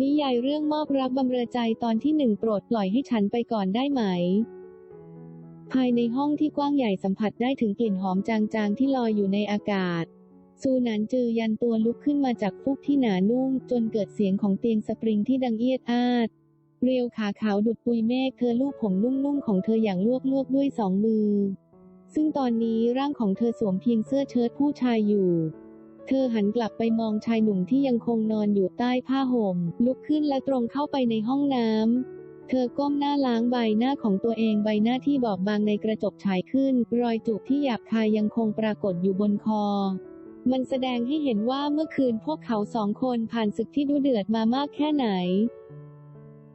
นิยายเรื่องมอบรักบำเรอใจตอนที่หนึ่งโปรดปล่อยให้ฉันไปก่อนได้ไหม ภายในห้องที่กว้างใหญ่สัมผัสได้ถึงกลิ่นหอมจางๆที่ลอยอยู่ในอากาศ ซูหนานจือยันตัวลุกขึ้นมาจากฟุกที่หนานุ่ม จนเกิดเสียงของเตียงสปริงที่ดังเอียดอาด เรียวขาขาวดุดปุยเมฆเธอลูบผมนุ่มๆของเธออย่างลวกๆด้วยสองมือ ซึ่งตอนนี้ร่างของเธอสวมเพียงเสื้อเชิ้ตผู้ชายอยู่ เธอหันกลับไปมองชายหนุ่มที่ยังคงนอนอยู่ใต้ผ้าห่ม ลุกขึ้นและตรงเข้าไปในห้องน้ำ เธอก้มหน้าล้างใบหน้าของตัวเองใบหน้าที่บอบบางในกระจกฉายขึ้น รอยจูบที่หยาบคายยังคงปรากฏอยู่บนคอ มันแสดงให้เห็นว่าเมื่อคืนพวกเขาสองคนผ่านศึกที่ดุเดือดมามากแค่ไหน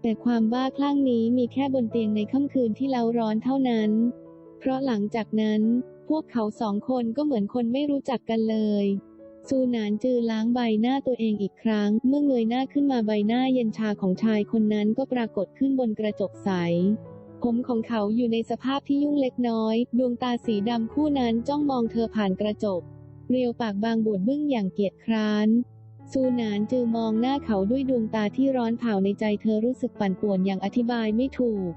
แต่ความบ้าคลั่งนี้มีแค่บนเตียงในค่ำคืนที่เล้าร้อนเท่านั้น เพราะหลังจากนั้น พวกเขาสองคนก็เหมือนคนไม่รู้จักกันเลย ซูหนานจือล้างใบหน้าตัวเองอีกครั้ง เมื่อเงยหน้าขึ้นมาใบหน้าเย็นชาของชายคนนั้นก็ปรากฏขึ้นบนกระจกใส ผมของเขาอยู่ในสภาพที่ยุ่งเล็กน้อย ดวงตาสีดำคู่นั้นจ้องมองเธอผ่านกระจก เรียวปากบางบูดบึ้งอย่างเกียจคร้านซูนานจือมองหน้าเขาด้วยดวงตาที่ร้อนเผาในใจเธอรู้สึกปั่นป่วนอย่างอธิบายไม่ถูก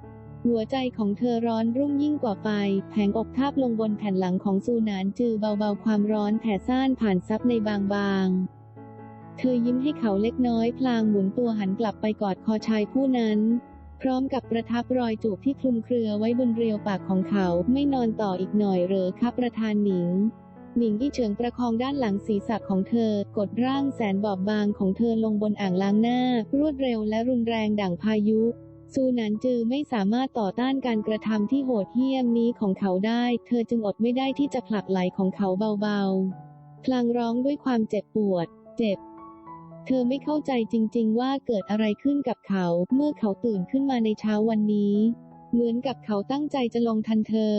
หัวใจของเธอร้อนรุ่งยิ่งกว่าไฟ แผงอกทาบลงบนแผ่นหลังของซูนานจือเบาๆความร้อนแผ่ซ่านผ่านซับในบางๆ เธอยิ้มให้เขาเล็กน้อยพลางหมุนตัวหันกลับไปกอดคอชายผู้นั้น พร้อมกับประทับรอยจูบที่คลุมเครือไว้บนเรียวปากของเขาไม่นอนต่ออีกหน่อยเหรอครับประธานหนิงหนิงที่เฉิงประคองด้านหลังศีรษะของเธอ กดร่างแสนบอบบางของเธอลงบนอ่างล้างหน้ารวดเร็วและรุนแรงดั่งพายุ ซูนานจือไม่สามารถต่อต้านการกระทำที่โหดเหี้ยมนี้ของเขาได้ เธอจึงอดไม่ได้ที่จะผลักไหลของเขาเบาๆ พลางร้องด้วยความเจ็บปวด เจ็บ เธอไม่เข้าใจจริงๆ ว่าเกิดอะไรขึ้นกับเขา เมื่อเขาตื่นขึ้นมาในเช้าวันนี้ เหมือนกับเขาตั้งใจจะลงทันเธอ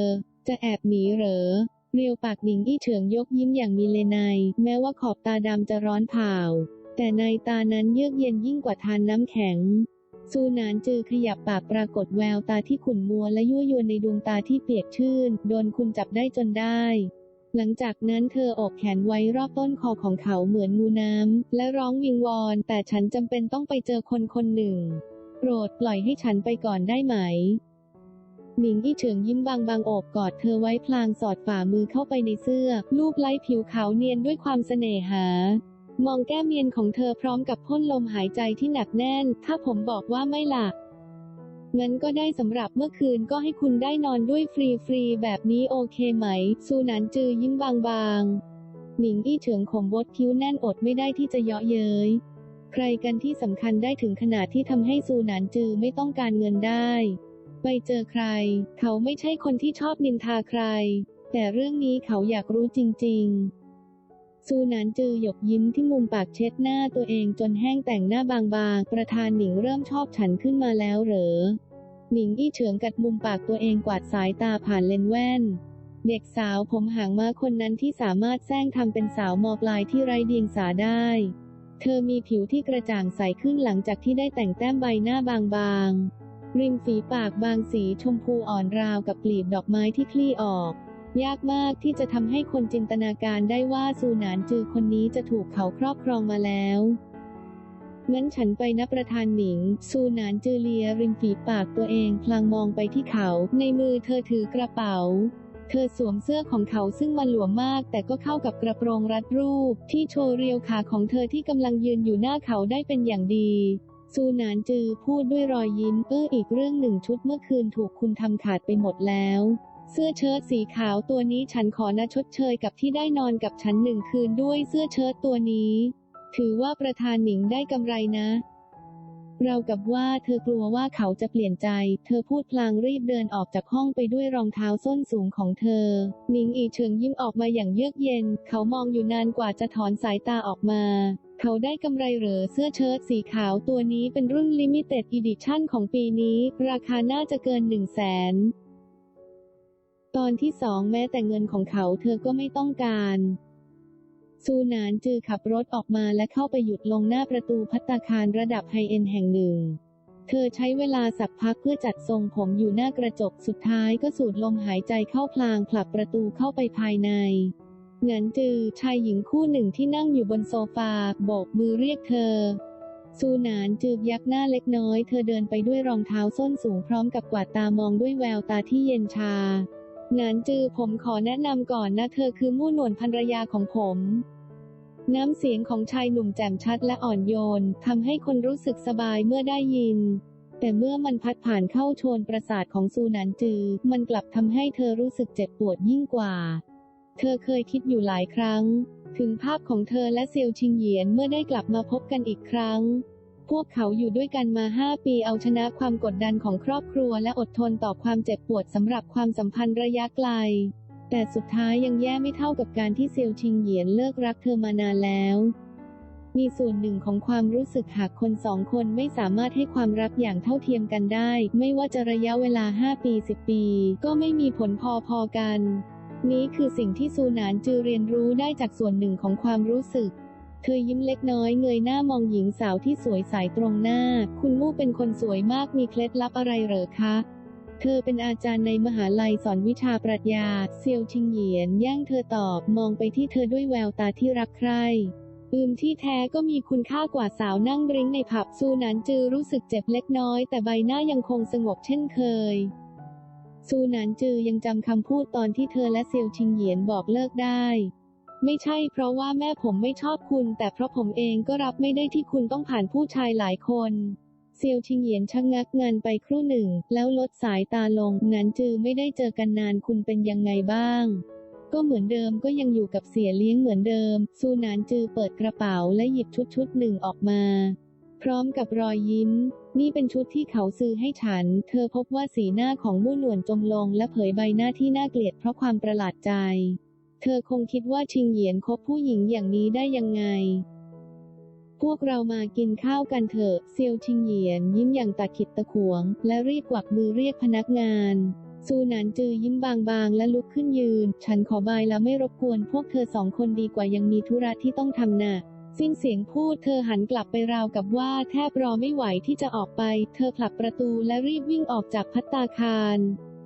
จะแอบหนีเหรอ เรียวปากหนิงอี้เฉิงยกยิ้มอย่างมีเลนัยแม้ว่าขอบตาดำจะร้อนเผาแต่ในตานั้นเยือกเย็นยิ่งกว่าทานน้ำแข็ง ซูนานจือขยับปากปรากฏแววตาที่ขุ่นมัวและยั่วยวนในดวงตาที่เปียกชื้นโดนคุณจับได้จนได้ หลังจากนั้นเธออบแขนไว้รอบต้นคอของเขาเหมือนงูน้ำ และร้องวิงวอน แต่ฉันจำเป็นต้องไปเจอคนคนหนึ่ง โปรดปล่อยให้ฉันไปก่อนได้ไหมหนิงอี้เฉิงยิ้มบางบางๆอบกอดเธอไว้พลางสอดฝ่ามือเข้าไปในเสื้อ ลูบไล้ผิวขาวเนียนด้วยความเสน่หา มองแก้มเนียนของเธอพร้อมกับพ่นลมหายใจที่หนักแน่น ถ้าผมบอกว่าไม่ล่ะงั้นก็ได้สำหรับเมื่อคืนก็ให้คุณได้นอนด้วยฟรีๆแบบนี้โอเคไหม ซูนานจือยิ้มบางๆ หนิงอี้เฉิงข่มบดคิ้วแน่นอดไม่ได้ที่จะเยาะเย้ย ใครกันที่สำคัญได้ถึงขนาดที่ทำให้ซูนานจือไม่ต้องการเงินได้ ไปเจอใคร เขาไม่ใช่คนที่ชอบนินทาใคร แต่เรื่องนี้เขาอยากรู้จริง ๆ ซูนานจือหยกยิ้มที่มุมปากเช็ดหน้าตัวเองจนแห้งแต่งหน้าบางๆ ประธานหนิงเริ่มชอบฉันขึ้นมาแล้วเหรอ หนิงอี้เฉิงกัดมุมปากตัวเองกวาดสายตาผ่านเลนแว่น เด็กสาวผมหางมาคนนั้นที่สามารถแซงทำเป็นสาวมอปลายที่ไร้เดียงสาได้ เธอมีผิวที่กระจ่างใสขึ้นหลังจากที่ได้แต่งแต้มใบหน้าบางๆ ริมฝีปากบางสีชมพูอ่อนราวกับกลีบดอกไม้ที่คลี่ออก ยากมากที่จะทำให้คนจินตนาการได้ว่าซูหนานจือคนนี้จะถูกเขาครอบครองมาแล้วงั้นฉันไปนะประธานหนิง ซูหนานจือเลียริมฝีปากตัวเองพลางมองไปที่เขา ในมือเธอถือกระเป๋า เธอสวมเสื้อของเขาซึ่งมันหลวมมาก แต่ก็เข้ากับกระโปรงรัดรูป ที่โชว์เรียวขาของเธอที่กำลังยืนอยู่หน้าเขาได้เป็นอย่างดีซูนานจือพูดด้วยรอยยิ้มเอออีกเรื่องหนึ่งชุดเมื่อคืนถูกคุณทำขาดไปหมดแล้ว เสื้อเชิ้ตสีขาวตัวนี้ฉันขอนะชดเชยกับที่ได้นอนกับฉันหนึ่งคืนด้วยเสื้อเชิ้ตตัวนี้ ถือว่าประธานหนิงได้กำไรนะ เรากับว่าเธอกลัวว่าเขาจะเปลี่ยนใจ เธอพูดพลางรีบเดินออกจากห้องไปด้วยรองเท้าส้นสูงของเธอ หนิงอีเฉิงยิ้มออกมาอย่างเยือกเย็น เขามองอยู่นานกว่าจะถอนสายตาออกมาเขาได้กำไรเหรอเสื้อเชิ้ตสีขาวตัวนี้เป็นรุ่นลิมิเต็ดอีดิชั่นของปีนี้ ราคาน่าจะเกินหนึ่งแสน ตอนที่สองแม้แต่เงินของเขาเธอก็ไม่ต้องการซูนานจือขับรถออกมาและเข้าไปหยุดลงหน้าประตูพัตตาคารระดับไฮเอ็นแห่งหนึ่ง เธอใช้เวลาสักพักเพื่อจัดทรงผมอยู่หน้ากระจกสุดท้ายก็สูดลมหายใจเข้าพลางผลักประตูเข้าไปภายในเหงินจือชายหญิงคู่หนึ่งที่นั่งอยู่บนโซฟาโบกมือเรียกเธอซูนานจืบยักหน้าเล็กน้อย เธอเดินไปด้วยรองเท้าส้นสูงพร้อมกับกวาดตามองด้วยแววตาที่เย็นชา หนานจือผมขอแนะนำก่อนนะเธอคือมู่หนวนภรรยาของผม น้ำเสียงของชายหนุ่มแจ่มชัดและอ่อนโยนทำให้คนรู้สึกสบายเมื่อได้ยิน แต่เมื่อมันพัดผ่านเข้าโชนประสาทของซูหนานจือ มันกลับทำให้เธอรู้สึกเจ็บปวดยิ่งกว่า เธอเคยคิดอยู่หลายครั้ง ถึงภาพของเธอและเซียวชิงเหยียนเมื่อได้กลับมาพบกันอีกครั้ง พวกเขาอยู่ด้วยกันมาห้าปีเอาชนะความกดดันของครอบครัวและอดทนต่อความเจ็บปวดสำหรับความสัมพันธ์ระยะไกล แต่สุดท้ายยังแย่ไม่เท่ากับการที่เซียวชิงเหยียนเลิกรักเธอมานานแล้ว มีส่วนหนึ่งของความรู้สึกหากคนสองคนไม่สามารถให้ความรักอย่างเท่าเทียมกันได้ ไม่ว่าจะระยะเวลา 5 ปี 10 ปี ก็ไม่มีผลพอๆกัน นี้คือสิ่งที่ซูนานจือเรียนรู้ได้จากส่วนหนึ่งของความรู้สึก เธอยิ้มเล็กน้อยเงยหน้ามองหญิงสาวที่สวยใสตรงหน้า คุณมู่เป็นคนสวยมากมีเคล็ดลับอะไรเหรอคะ เธอเป็นอาจารย์ในมหาลัยสอนวิชาปรัชญา เซียวชิงเหยียนแย่งเธอตอบมองไปที่เธอด้วยแววตาที่รักใคร่อืมที่แท้ก็มีคุณค่ากว่าสาวนั่งริ้งในผับซูหนานจือรู้สึกเจ็บเล็กน้อย แต่ใบหน้ายังคงสงบเช่นเคย ซูหนานจือยังจำคำพูดตอนที่เธอและเซียวชิงเหยียนบอกเลิกได้ ไม่ใช่เพราะว่าแม่ผมไม่ชอบคุณ แต่เพราะผมเองก็รับไม่ได้ที่คุณต้องผ่านผู้ชายหลายคนเซียวชิงเหยียนชะงงักงันไปครู่หนึ่ง แล้วลดสายตาลงนันจือไม่ได้เจอกันนานคุณเป็นยังไงบ้าง ก็เหมือนเดิมก็ยังอยู่กับเสียเลี้ยงเหมือนเดิม ซูนานจือเปิดกระเป๋าและหยิบชุดชุดหนึ่งออกมา พร้อมกับรอยยิ้ม นี่เป็นชุดที่เขาซื้อให้ฉัน เธอพบว่าสีหน้าของมู่หนวนจมลงและเผยใบหน้าที่น่าเกลียดเพราะความประหลาดใจ เธอคงคิดว่าชิงเหยียนคบผู้หญิงอย่างนี้ได้ยังไง พวกเรามากินข้าวกันเถอะ เซียวชิงเหยียนยิ้มอย่างตะขิดตะขวง และรีบกวักมือเรียกพนักงานซูหนานจือยิ้มบางๆ และลุกขึ้นยืน ฉันขอบายแล้วไม่รบกวนพวกเธอสองคนดีกว่ายังมีธุระที่ต้องทำน่ะ สิ้นเสียงพูดเธอหันกลับไปราวกับว่าแทบรอไม่ไหวที่จะออกไป เธอผลักประตูและรีบวิ่งออกจากพัตตาคาร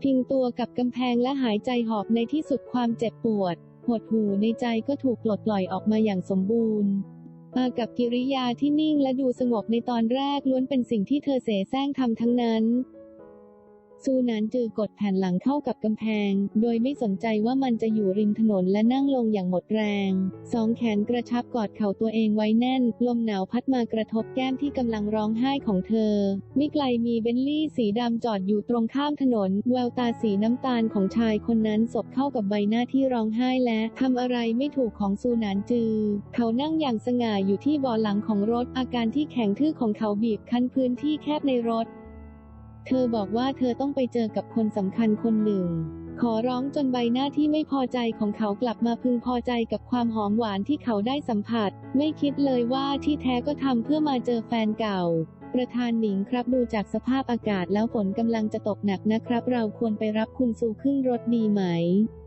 พิงตัวกับกำแพงและหายใจหอบในที่สุดความเจ็บปวด หดหูในใจก็ถูกปลดปล่อยออกมาอย่างสมบูรณ์ มากับกิริยาที่นิ่งและดูสงบในตอนแรกล้วนเป็นสิ่งที่เธอเสแสร้งทำทั้งนั้น ซูนานจือกดแผ่นหลังเข้ากับกำแพง โดยไม่สนใจว่ามันจะอยู่ริมถนนและนั่งลงอย่างหมดแรง สองแขนกระชับกอดเข่าตัวเองไว้แน่น ลมหนาวพัดมากระทบแก้มที่กำลังร้องไห้ของเธอมิไกลมีเบนลี่สีดำจอดอยู่ตรงข้ามถนน แววตาสีน้ำตาลของชายคนนั้นสบเข้ากับใบหน้าที่ร้องไห้และทำอะไรไม่ถูกของซูนานจือ เขานั่งอย่างสง่าอยู่ที่เบาะหลังของรถอาการที่แข็งทื่อของเขาบีบคั้นพื้นที่แคบในรถ เธอบอกว่าเธอต้องไปเจอกับคนสำคัญคนหนึ่ง ขอร้องจนใบหน้าที่ไม่พอใจของเขากลับมาพึงพอใจกับความหอมหวานที่เขาได้สัมผัส ไม่คิดเลยว่าที่แท้ก็ทำเพื่อมาเจอแฟนเก่า ประธานหนิงครับดูจากสภาพอากาศแล้วฝนกำลังจะตกหนักนะครับ เราควรไปรับคุณซูขึ้นรถดีไหม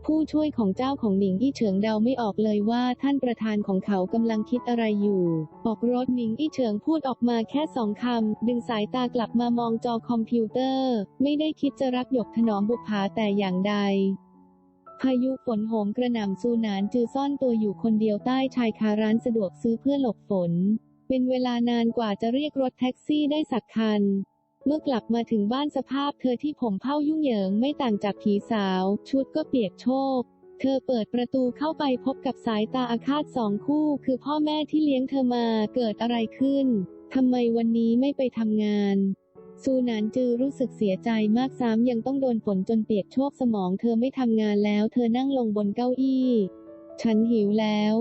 ผู้ช่วยของเจ้าของหนิงอี้เฉิงเดาไม่ออกเลยว่าท่านประธานของเขากำลังคิดอะไรอยู่ออกรถหนิงอี้เฉิงพูดออกมาแค่สองคำดึงสายตากลับมามองจอคอมพิวเตอร์ ไม่ได้คิดจะรักหยกถนอมบุปผาแต่อย่างใดพายุฝนโหมกระหน่ำซูนานจือซ่อนตัวอยู่คนเดียวใต้ชายคาร้านสะดวกซื้อเพื่อหลบฝน เป็นเวลานานกว่าจะเรียกรถแท็กซี่ได้สักคัน เมื่อกลับมาถึงบ้านสภาพเธอที่ผมเผ้ายุ่งเหยิงไม่ต่างจากผีสาว ชุดก็เปียกโชกเธอเปิดประตูเข้าไปพบกับสายตาอาฆาตสองคู่ คือพ่อแม่ที่เลี้ยงเธอมาเกิดอะไรขึ้นทำไมวันนี้ไม่ไปทำงาน ซูนานจือรู้สึกเสียใจมากซ้ำยังต้องโดนฝนจนเปียกโชกสมอง เธอไม่ทำงานแล้ว เธอนั่งลงบนเก้าอี้ ฉันหิวแล้ว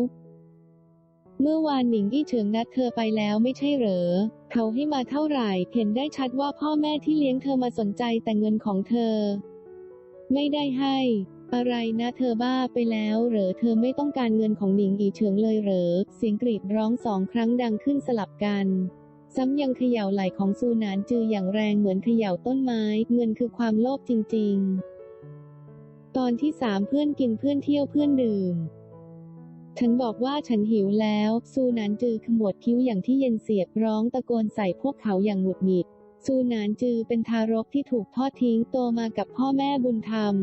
เมื่อวานหนิงอี้เฉิงนัดเธอไปแล้วไม่ใช่เหรอ เขาให้มาเท่าไหร่ เห็นได้ชัดว่าพ่อแม่ที่เลี้ยงเธอมาสนใจแต่เงินของเธอ ไม่ได้ให้ อะไรนะเธอบ้าไปแล้วเหรอเธอไม่ต้องการเงินของหนิงอีเฉิงเลยเหรอ เสียงกรีดร้องสองครั้งดังขึ้นสลับกัน ซ้ำยังเขย่าไหล่ของซูนานจืออย่างแรงเหมือนเขย่าต้นไม้ เงินคือความโลภจริง ๆ ตอนที่สามเพื่อนกินเพื่อนเที่ยวเพื่อนดื่ม ฉันบอกว่าฉันหิวแล้ว ซูนานจือขมวดคิ้วอย่างที่เย็นเสียบร้องตะโกนใส่พวกเขาอย่างหงุดหงิด ซูนานจือเป็นทารกที่ถูกทอดทิ้งโตมากับพ่อแม่บุญธรรม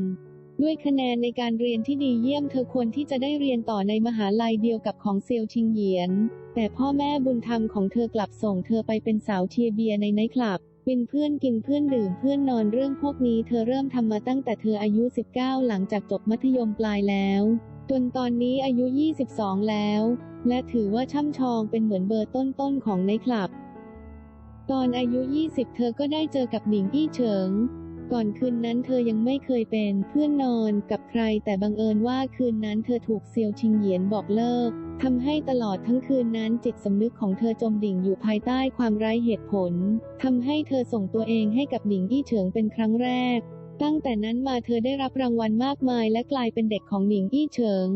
ด้วยคะแนนในการเรียนที่ดีเยี่ยมเธอควรที่จะได้เรียนต่อในมหาลัยเดียวกับของเซียวชิงเหยียน แต่พ่อแม่บุญธรรมของเธอกลับส่งเธอไปเป็นสาวเชียร์เบียร์ในไนท์คลับเป็นเพื่อนกินเพื่อนดื่มเพื่อนนอนเรื่องพวกนี้เธอเริ่มทำมาตั้งแต่เธออายุ 19 หลังจากจบมัธยมปลายแล้ว จนตอนนี้อายุ 22 แล้ว และถือว่าช่ำชองเป็นเหมือนเบอร์ต้นๆของไนคลับ ตอนอายุ 20 เธอก็ได้เจอกับหนิงอี้เฉิง ก่อนคืนนั้นเธอยังไม่เคยเป็นเพื่อนนอนกับใคร แต่บังเอิญว่าคืนนั้นเธอถูกเซียวชิงเหยียนบอกเลิกทำให้ตลอดทั้งคืนนั้นจิตสำนึกของเธอจมดิ่งอยู่ภายใต้ความไร้เหตุผลทำให้เธอส่งตัวเองให้กับหนิงอี้เฉิงเป็นครั้งแรก ตั้งแต่นั้นมาเธอได้รับรางวัลมากมายและกลายเป็นเด็กของหนิงอี้เฉิง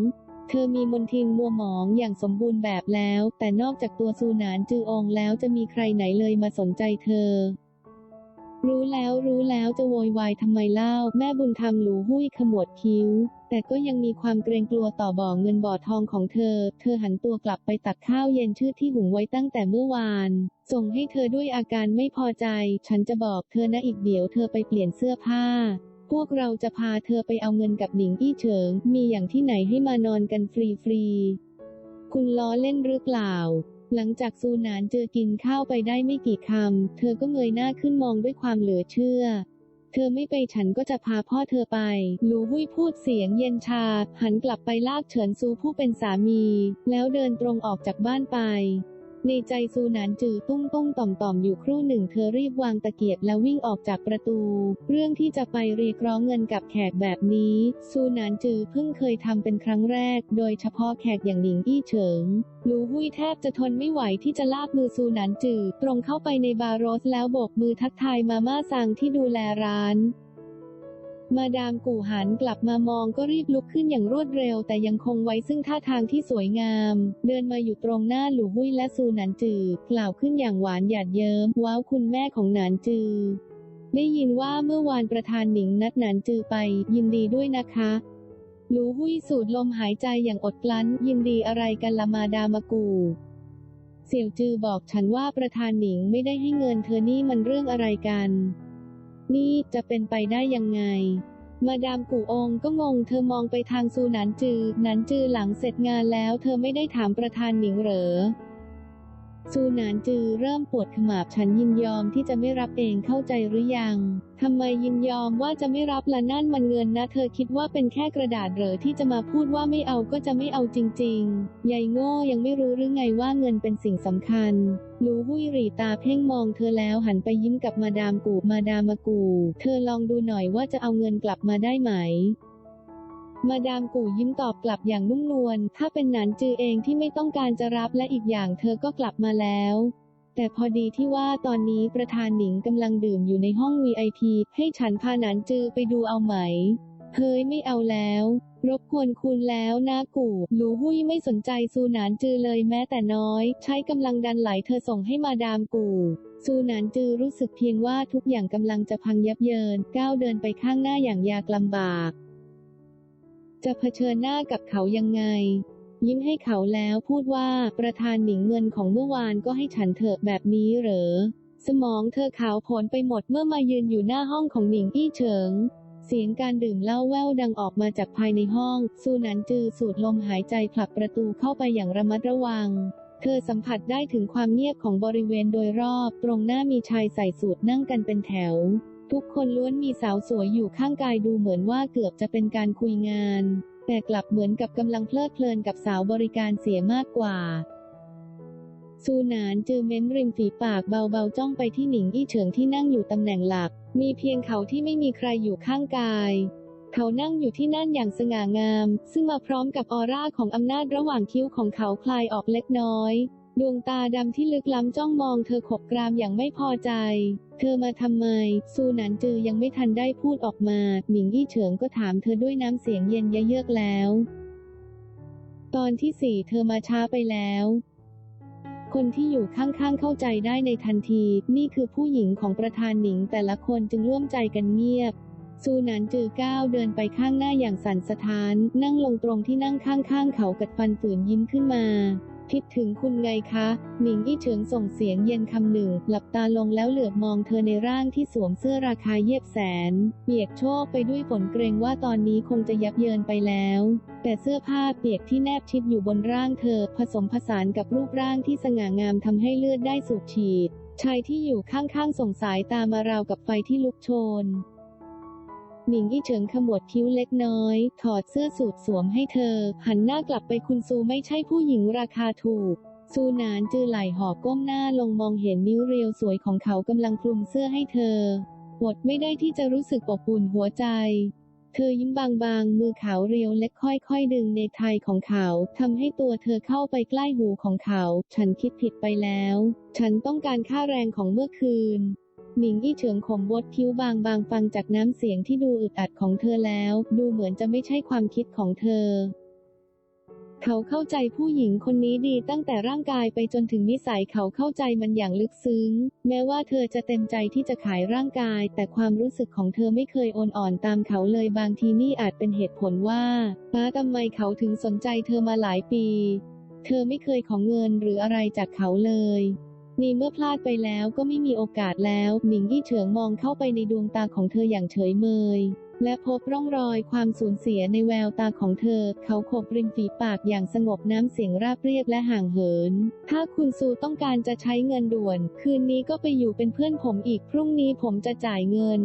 เธอมีมนทินมัวหมองอย่างสมบูรณ์แบบแล้ว แต่นอกจากตัวซูนานจือองแล้วจะมีใครไหนเลยมาสนใจเธอ รู้แล้วรู้แล้วจะโวยวายทำไมเล่า แม่บุญธรรมหลูหุ้ยขมวดคิ้ว แต่ก็ยังมีความเกรงกลัวต่อบ่อเงินบ่อทองของเธอ เธอหันตัวกลับไปตักข้าวเย็นชืดที่หุงไว้ตั้งแต่เมื่อวาน ส่งให้เธอด้วยอาการไม่พอใจ ฉันจะบอกเธอนะอีกเดี๋ยวเธอไปเปลี่ยนเสื้อผ้า พวกเราจะพาเธอไปเอาเงินกับหนิงอี้เฉิง มีอย่างที่ไหนให้มานอนกันฟรีๆคุณล้อเล่นหรือเปล่า หลังจากซูนานเจอกินข้าวไปได้ไม่กี่คำ เธอก็เงยหน้าขึ้นมองด้วยความเหลือเชื่อ เธอไม่ไปฉันก็จะพาพ่อเธอไป หลูหุ้ยพูดเสียงเย็นชา หันกลับไปลากเฉินซูผู้เป็นสามี แล้วเดินตรงออกจากบ้านไป ในใจซูนานจือตุ้งตุ้งต่อมต่อมอยู่ครู่หนึ่งเธอรีบวางตะเกียบแล้ววิ่งออกจากประตู เรื่องที่จะไปเรียกร้องเงินกับแขกแบบนี้ ซูนานจือเพิ่งเคยทำเป็นครั้งแรก โดยเฉพาะแขกอย่างหนิงอี้เฉิงหลูหุ้ยแทบจะทนไม่ไหวที่จะลากมือซูนานจือตรงเข้าไปในบาร์โรสแล้วโบกมือทักทายมาม่าซังที่ดูแลร้าน มาดามกู่หันกลับมามองก็รีบลุกขึ้นอย่างรวดเร็ว แต่ยังคงไว้ซึ่งท่าทางที่สวยงาม เดินมาอยู่ตรงหน้าหลู่หุ้ยและซูหนานจือกล่าวขึ้นอย่างหวานหยาดเยิ้ม ว้าวคุณแม่ของหนานจือ ได้ยินว่าเมื่อวานประธานหนิงนัดหนานจือไป ยินดีด้วยนะคะหลูหุ้ยสูดลมหายใจอย่างอดกลั้น ยินดีอะไรกันละมาดามากูเสี่ยวจือบอกฉันว่าประธานหนิงไม่ได้ให้เงินเธอนี่มันเรื่องอะไรกัน นี่จะเป็นไปได้ยังไง มาดามกู่องก็งง เธอมองไปทางซูนันจือ นันจือหลังเสร็จงานแล้ว เธอไม่ได้ถามประธานหนิงเหรอ ซูนานจือเริ่มปวดขมับฉันยินยอมที่จะไม่รับเองเข้าใจหรือยังทำไมยินยอมว่าจะไม่รับละนั่นมันเงินนะ เธอคิดว่าเป็นแค่กระดาษเหรอที่จะมาพูดว่าไม่เอาก็จะไม่เอาจริงๆยายโง่ยังไม่รู้หรือไงว่าเงินเป็นสิ่งสำคัญหลูหุ้ยรีตาเพ่งมองเธอแล้วหันไปยิ้มกับมาดามกูมาดามากู เธอลองดูหน่อยว่าจะเอาเงินกลับมาได้ไหม มาดามกู่ยิ้มตอบกลับอย่างนุ่มนวล ถ้าเป็นหนานจือเองที่ไม่ต้องการจะรับและอีกอย่างเธอก็กลับมาแล้ว แต่พอดีที่ว่าตอนนี้ประธานหนิงกำลังดื่มอยู่ในห้อง VIP ให้ฉันพาหนานจือไปดูเอาไหม เฮ้ยไม่เอาแล้ว รบกวนคุณแล้วนะกู่หลูหุ้ยไม่สนใจซูหนานจือเลยแม้แต่น้อย ใช้กำลังดันไหลเธอส่งให้มาดามกู่ซูหนานจือรู้สึกเพียงว่าทุกอย่างกำลังจะพังยับเยินก้าวเดินไปข้างหน้าอย่างยากลำบาก จะเผชิญหน้ากับเขายังไง ยิ้มให้เขาแล้วพูดว่าประธานหนิงเงินของเมื่อวานก็ให้ฉันเถอะแบบนี้เหรอ สมองเธอขาวโผลไปหมดเมื่อมายืนอยู่หน้าห้องของหนิงอี้เฉิง เสียงการดื่มเหล้าแว่วดังออกมาจากภายในห้อง ซูนันจือสูดลมหายใจผลักประตูเข้าไปอย่างระมัดระวังเธอสัมผัสได้ถึงความเงียบของบริเวณโดยรอบ ตรงหน้ามีชายใส่สูทนั่งกันเป็นแถว ทุกคนล้วนมีสาวสวยอยู่ข้างกายดูเหมือนว่าเกือบจะเป็นการคุยงาน แต่กลับเหมือนกับกำลังเพลิดเพลินกับสาวบริการเสียมากกว่า ซูนานจือเม้มริมฝีปากเบาๆจ้องไปที่หนิงอี้เฉิงที่นั่งอยู่ตำแหน่งหลัก มีเพียงเขาที่ไม่มีใครอยู่ข้างกาย เขานั่งอยู่ที่นั่นอย่างสง่างาม ซึ่งมาพร้อมกับออร่าของอำนาจระหว่างคิ้วของเขาคลายออกเล็กน้อย ดวงตาดำที่ลึกล้ำจ้องมองเธอขบกรามอย่างไม่พอใจ เธอมาทำไม ซูหนานจือยังไม่ทันได้พูดออกมาหนิงอี้เฉิงก็ถามเธอด้วยน้ำเสียงเย็นยะเยือกแล้ว ตอนที่สี่เธอมาช้าไปแล้ว คนที่อยู่ข้างๆเข้าใจได้ในทันที นี่คือผู้หญิงของประธานหนิงแต่ละคนจึงร่วมใจกันเงียบซูนานจือก้าวเดินไปข้างหน้าอย่างสั่นสะท้าน นั่งลงตรงที่นั่งข้างๆเขากัดฟันฝืนยิ้มขึ้นมา คิดถึงคุณไงคะหนิงอี้เฉิงส่งเสียงเย็นคำหนึ่ง หลับตาลงแล้วเหลือบมองเธอในร่างที่สวมเสื้อราคาเยียบแสน เปียกโชกไปด้วยฝนเกรงว่าตอนนี้คงจะยับเยินไปแล้ว แต่เสื้อผ้าเปียกที่แนบชิดอยู่บนร่างเธอ ผสมผสานกับรูปร่างที่สง่างามทำให้เลือดได้สูบฉีด ชายที่อยู่ข้างๆส่งสายตามาราวกับไฟที่ลุกโชน หนิงอี้เฉิงขมวดคิ้วเล็กน้อย ถอดเสื้อสูทสวมให้เธอ หันหน้ากลับไปคุณซูไม่ใช่ผู้หญิงราคาถูกซูนานจือไหลหอบก้มหน้าลงมองเห็นนิ้วเรียวสวยของเขากำลังคลุมเสื้อให้เธออดไม่ได้ที่จะรู้สึกอบอุ่นหัวใจ เธอยิ้มบางๆ มือขาวเรียวเล็กค่อยๆ ดึงเนไทของเขาทำให้ตัวเธอเข้าไปใกล้หูของเขา ฉันคิดผิดไปแล้ว ฉันต้องการค่าแรงของเมื่อคืน หนิงอี้เฉิงขมบดคิ้วบางบางๆฟังจากน้ำเสียงที่ดูอึดอัดของเธอแล้ว ดูเหมือนจะไม่ใช่ความคิดของเธอ เขาเข้าใจผู้หญิงคนนี้ดีตั้งแต่ร่างกายไปจนถึงนิสัยเขาเข้าใจมันอย่างลึกซึ้ง แม้ว่าเธอจะเต็มใจที่จะขายร่างกาย แต่ความรู้สึกของเธอไม่เคยโอนอ่อนตามเขาเลยบางทีนี่อาจเป็นเหตุผลว่าป้าทำไมเขาถึงสนใจเธอมาหลายปี เธอไม่เคยของเงินหรืออะไรจากเขาเลย นี่เมื่อพลาดไปแล้วก็ไม่มีโอกาสแล้ว หนิงยี่เฉิงมองเข้าไปในดวงตาของเธออย่างเฉยเมย และพบร่องรอยความสูญเสียในแววตาของเธอ เขาขบริมฝีปากอย่างสงบน้ำเสียงราบเรียบและห่างเหิน ถ้าคุณซูต้องการจะใช้เงินด่วน คืนนี้ก็ไปอยู่เป็นเพื่อนผมอีกพรุ่งนี้ผมจะจ่ายเงิน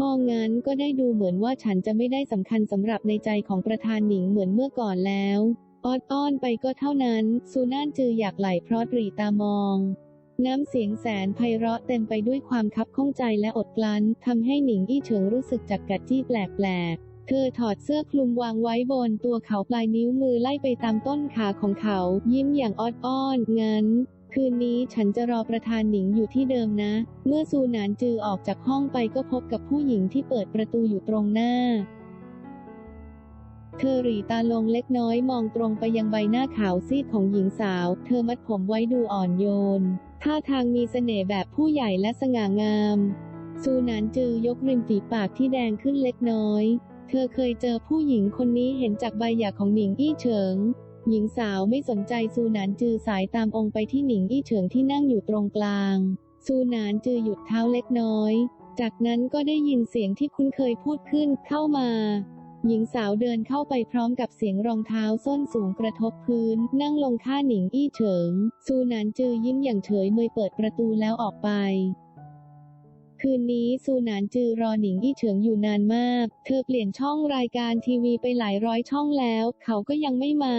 มองงั้นก็ได้ดูเหมือนว่าฉันจะไม่ได้สำคัญสำหรับในใจของประธานหนิงเหมือนเมื่อก่อนแล้ว ออดอ้อนไปก็เท่านั้น ซูน่านจืออยากไหลเพราะตรีตามอง น้ำเสียงแสนไพเราะเต็มไปด้วยความคับข้องใจและอดกลั้นทำให้หนิงอี้เฉิงรู้สึกจักกัดจี้แปลกๆเธอถอดเสื้อคลุมวางไว้บนตัวเขาปลายนิ้วมือไล่ไปตามต้นขาของเขา ยิ้มอย่างออดอ้อนงั้น คืนนี้ฉันจะรอประธานหนิงอยู่ที่เดิมนะ เมื่อซูนานจือออกจากห้องไปก็พบกับผู้หญิงที่เปิดประตูอยู่ตรงหน้า เธอหรีตาลงเล็กน้อยมองตรงไปยังใบหน้าขาวซีดของหญิงสาว เธอมัดผมไว้ดูอ่อนโยน ท่าทางมีเสน่ห์แบบผู้ใหญ่และสง่างาม ซูนานจือยกริมฝีปากที่แดงขึ้นเล็กน้อย เธอเคยเจอผู้หญิงคนนี้เห็นจากใบหย่าของหนิงอี้เฉิง หญิงสาวไม่สนใจซูนานจือสายตามองไปที่หนิงอี้เฉิงที่นั่งอยู่ตรงกลาง ซูนานจือหยุดเท้าเล็กน้อย จากนั้นก็ได้ยินเสียงที่คุ้นเคยพูดขึ้นเข้ามา หญิงสาวเดินเข้าไปพร้อมกับเสียงรองเท้าส้นสูงกระทบพื้น นั่งลงข้าหนิงอี้เฉิง ซูหนานจือยิ้มอย่างเฉยเมยเปิดประตูแล้วออกไปคืนนี้ซูหนานจือรอหนิงอี้เฉิงอยู่นานมาก เธอเปลี่ยนช่องรายการทีวีไปหลายร้อยช่องแล้ว เขาก็ยังไม่มา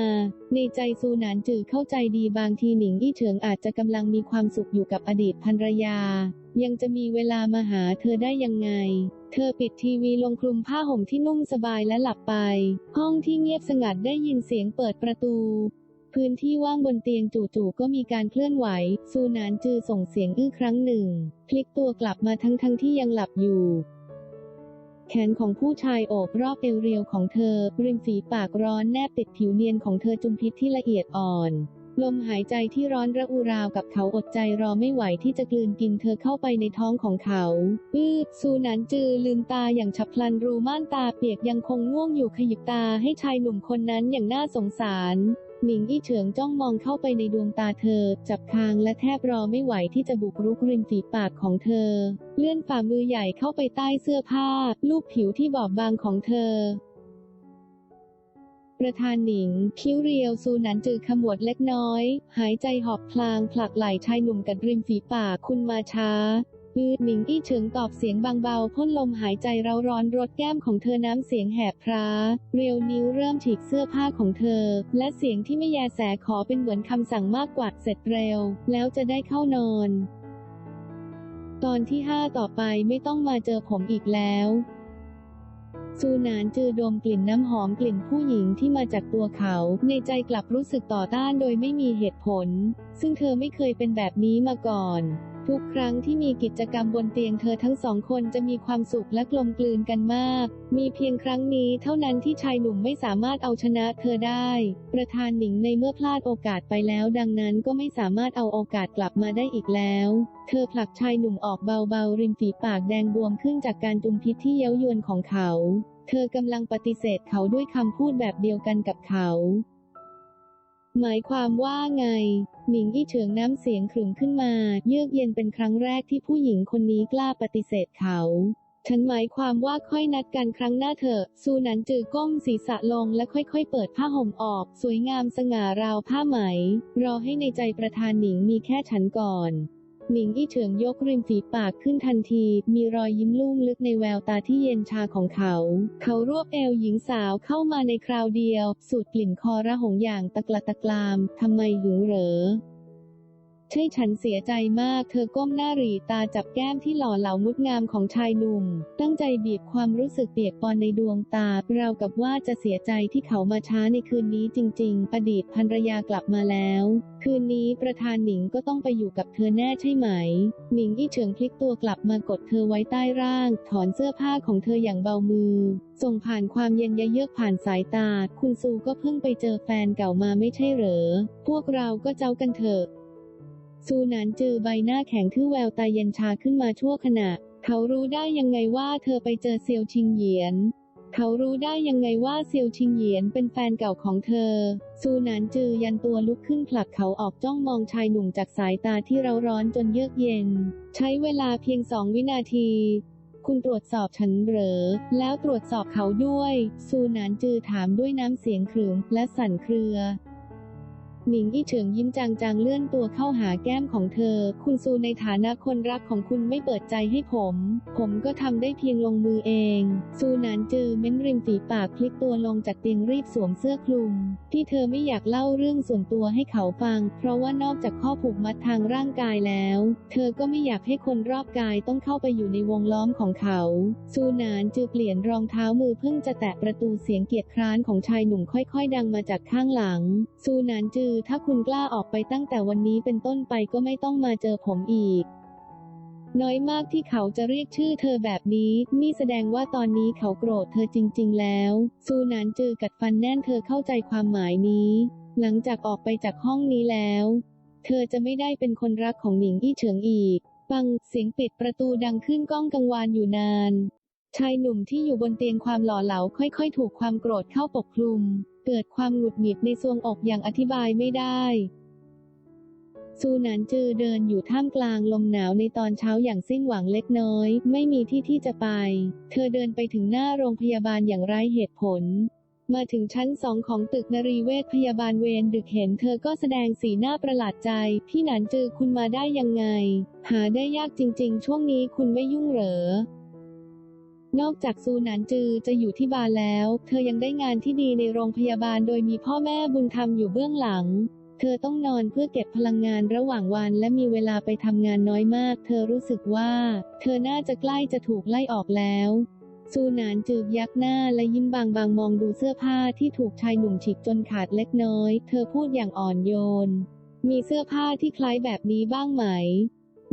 ในใจซูหนานจือเข้าใจดีบางทีหนิงอี้เฉิงอาจจะกำลังมีความสุขอยู่กับอดีตภรรยา ยังจะมีเวลามาหาเธอได้ยังไง เธอปิดทีวีลงคลุมผ้าห่มที่นุ่มสบายและหลับไป ห้องที่เงียบสงัดได้ยินเสียงเปิดประตู พื้นที่ว่างบนเตียงจู่ๆก็มีการเคลื่อนไหว ซูนานจือส่งเสียงอื้อครั้งหนึ่ง พลิกตัวกลับมาทั้งๆทที่ยังหลับอยู่แขนของผู้ชายโอบรอบเอวเรียวของเธอ ริมฝีปากร้อนแนบติดผิวเนียนของเธอจุมพิษที่ละเอียดอ่อน ลมหายใจที่ร้อนระอุราวกับเขาอดใจรอไม่ไหวที่จะกลืนกินเธอเข้าไปในท้องของเขา อืดซูหนันจือลืมตาอย่างฉับพลันรูม่านตาเปียกยังคงง่วงอยู่ขยิบตาให้ชายหนุ่มคนนั้นอย่างน่าสงสารหนิงอี้เฉิงจ้องมองเข้าไปในดวงตาเธอ จับคางและแทบรอไม่ไหวที่จะบุกรุกริมฝีปากของเธอ เลื่อนฝ่ามือใหญ่เข้าไปใต้เสื้อผ้า ลูบผิวที่บอบบางของเธอ ประธานหนิง คิ้วเรียวซูหนันจือขมวดเล็กน้อย หายใจหอบพลางผลักไหล่ชายหนุ่มกัดริมฝีปากคุณมาช้าอืดหนิงอี้เฉิงตอบเสียงบางเบาพ่นลมหายใจเราร้อนรดแก้มของเธอน้ำเสียงแหบพร้าเรียวนิ้วเริ่มฉีกเสื้อผ้าของเธอ และเสียงที่ไม่แยแสขอเป็นเหมือนคำสั่งมากกว่าเสร็จเร็ว แล้วจะได้เข้านอน ตอนที่5ต่อไปไม่ต้องมาเจอผมอีกแล้ว ซูนานจือดมกลิ่นน้ำหอมกลิ่นผู้หญิงที่มาจากตัวเขา ในใจกลับรู้สึกต่อต้านโดยไม่มีเหตุผล ซึ่งเธอไม่เคยเป็นแบบนี้มาก่อน ทุกครั้งที่มีกิจกรรมบนเตียงเธอทั้งสองคนจะมีความสุขและกลมกลืนกันมาก มีเพียงครั้งนี้เท่านั้นที่ชายหนุ่มไม่สามารถเอาชนะเธอได้ ประธานหนิงในเมื่อพลาดโอกาสไปแล้ว ดังนั้นก็ไม่สามารถเอาโอกาสกลับมาได้อีกแล้ว เธอผลักชายหนุ่มออกเบาๆริมฝีปากแดงบวมขึ้นจากการจุมพิษที่เย้ายวนของเขา เธอกำลังปฏิเสธเขาด้วยคำพูดแบบเดียวกันกับเขา หมายความว่าไง หนิงอี้เฉิงน้ำเสียงขรึมขึ้นมา เยือกเย็นเป็นครั้งแรกที่ผู้หญิงคนนี้กล้าปฏิเสธเขา ฉันหมายความว่าค่อยนัดกันครั้งหน้าเถอะ ซูหนันจือก้มศีรษะลงและค่อยๆ เปิดผ้าห่มออก สวยงามสง่าราวผ้าไหม รอให้ในใจประธานหนิงมีแค่ฉันก่อน หนิงอี้เฉิงยกริมฝีปากขึ้นทันที มีรอยยิ้มลุ่มลึกในแววตาที่เย็นชาของเขา เขารวบเอวหญิงสาวเข้ามาในคราวเดียว สูดกลิ่นคอระหงอย่างตะกละตะกราม ทำไมหึงเหรอ ใช่ฉันเสียใจมาก เธอก้มหน้าหรีตาจับแก้มที่หล่อเหลามุดงามของชายหนุ่ม ตั้งใจบีบความรู้สึกเปียกปอนในดวงตา เรากับว่าจะเสียใจที่เขามาช้าในคืนนี้จริง ๆ อดีตภรรยากลับมาแล้ว คืนนี้ประธานหนิงก็ต้องไปอยู่กับเธอแน่ใช่ไหม หนิงอี้เฉิงพลิกตัวกลับมากดเธอไว้ใต้ร่าง ถอนเสื้อผ้าของเธออย่างเบามือ ส่งผ่านความเย็นยะเยือกผ่านสายตา คุณซูก็เพิ่งไปเจอแฟนเก่ามาไม่ใช่เหรอ พวกเราก็เจ้ากันเถอะ ซูนานจือใบหน้าแข็งทื่อแววตาเย็นชาขึ้นมาชั่วขณะ เขารู้ได้ยังไงว่าเธอไปเจอเซียวชิงเหยียน เขารู้ได้ยังไงว่าเซียวชิงเหยียนเป็นแฟนเก่าของเธอ ซูนานจือยันตัวลุกขึ้นผลักเขาออกจ้องมองชายหนุ่มจากสายตาที่เราร้อนจนเยือกเย็น ใช้เวลาเพียงสองวินาทีคุณตรวจสอบฉันเหรอ แล้วตรวจสอบเขาด้วย ซูนานจือถามด้วยน้ำเสียงขรึมและสั่นเครือ หนิงอี้เฉิงยิ้มจางๆเลื่อนตัวเข้าหาแก้มของเธอ คุณซูในฐานะคนรักของคุณไม่เปิดใจให้ผม ผมก็ทำได้เพียงลงมือเอง ซูนานจือเม้นริมฝีปากพลิกตัวลงจากเตียงรีบสวมเสื้อคลุม ที่เธอไม่อยากเล่าเรื่องส่วนตัวให้เขาฟัง เพราะว่านอกจากข้อผูกมัดทางร่างกายแล้ว เธอก็ไม่อยากให้คนรอบกายต้องเข้าไปอยู่ในวงล้อมของเขา ซูนานจือเปลี่ยนรองเท้ามือเพิ่งจะแตะประตูเสียงเกียดคร้านของชายหนุ่มค่อย ๆ ดังมาจากข้างหลัง ซูนานจือถ้าคุณกล้าออกไปตั้งแต่วันนี้เป็นต้นไปก็ไม่ต้องมาเจอผมอีก น้อยมากที่เขาจะเรียกชื่อเธอแบบนี้ นี่แสดงว่าตอนนี้เขาโกรธเธอจริง ๆ แล้ว ซูนานจือกัดฟันแน่นเธอเข้าใจความหมายนี้ หลังจากออกไปจากห้องนี้แล้ว เธอจะไม่ได้เป็นคนรักของหนิงอี้เฉิงอีกฟังเสียงปิดประตูดังขึ้นก้องกังวานอยู่นาน ชายหนุ่มที่อยู่บนเตียงความหล่อเหลาค่อยๆ ถูกความโกรธเข้าปกคลุม เกิดความหงุดหงิดในทรวงอกอย่างอธิบายไม่ได้ซูนานจือเดินอยู่ท่ามกลางลมหนาวในตอนเช้าอย่างสิ้นหวังเล็กน้อย ไม่มีที่ที่จะไป เธอเดินไปถึงหน้าโรงพยาบาลอย่างไร้เหตุผล มาถึงชั้นสองของตึกนรีเวชพยาบาลเวรดึกเห็นเธอก็แสดงสีหน้าประหลาดใจ พี่หนานจือคุณมาได้ยังไง หาได้ยากจริงๆ ช่วงนี้คุณไม่ยุ่งเหรอ นอกจากซูหนานจือจะอยู่ที่บาร์แล้ว เธอยังได้งานที่ดีในโรงพยาบาลโดยมีพ่อแม่บุญธรรมอยู่เบื้องหลัง เธอต้องนอนเพื่อเก็บพลังงานระหว่างวันและมีเวลาไปทำงานน้อยมาก เธอรู้สึกว่า เธอน่าจะใกล้จะถูกไล่ออกแล้วซูหนานจืบยักหน้าและยิ้มบางๆมองดูเสื้อผ้าที่ถูกชายหนุ่มฉีกจนขาดเล็กน้อย เธอพูดอย่างอ่อนโยน มีเสื้อผ้าที่คล้ายแบบนี้บ้างไหม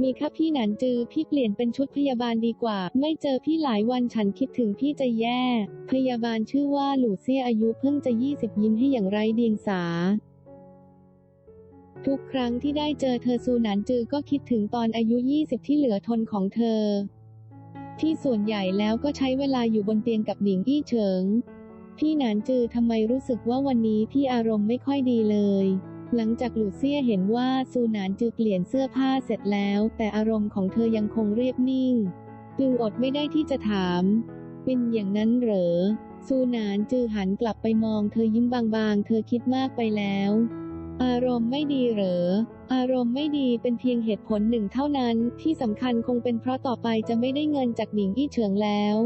มีค่ะพี่หนันจือพี่เปลี่ยนเป็นชุดพยาบาลดีกว่า ไม่เจอพี่หลายวันฉันคิดถึงพี่จะแย่ พยาบาลชื่อว่าหลูเซียอายุเพิ่งจะ20ยิ้มให้อย่างไรเดียงสา ทุกครั้งที่ได้เจอเธอซูหนันจือก็คิดถึงตอนอายุ20ที่เหลือทนของเธอ ที่ส่วนใหญ่แล้วก็ใช้เวลาอยู่บนเตียงกับหนิงอี้เฉิง พี่หนานจือทำไมรู้สึกว่าวันนี้พี่อารมณ์ไม่ค่อยดีเลย หลังจากหลูเซียเห็นว่าซูหนานจือเปลี่ยนเสื้อผ้าเสร็จแล้ว แต่อารมณ์ของเธอยังคงเรียบนิ่ง จึงอดไม่ได้ที่จะถาม เป็นอย่างนั้นเหรอ ซูหนานจือหันกลับไปมองเธอยิ้มบางๆ เธอคิดมากไปแล้ว อารมณ์ไม่ดีเหรอ อารมณ์ไม่ดีเป็นเพียงเหตุผลหนึ่งเท่านั้น ที่สำคัญคงเป็นเพราะต่อไปจะไม่ได้เงินจากหนิงอี้เฉิงแล้ว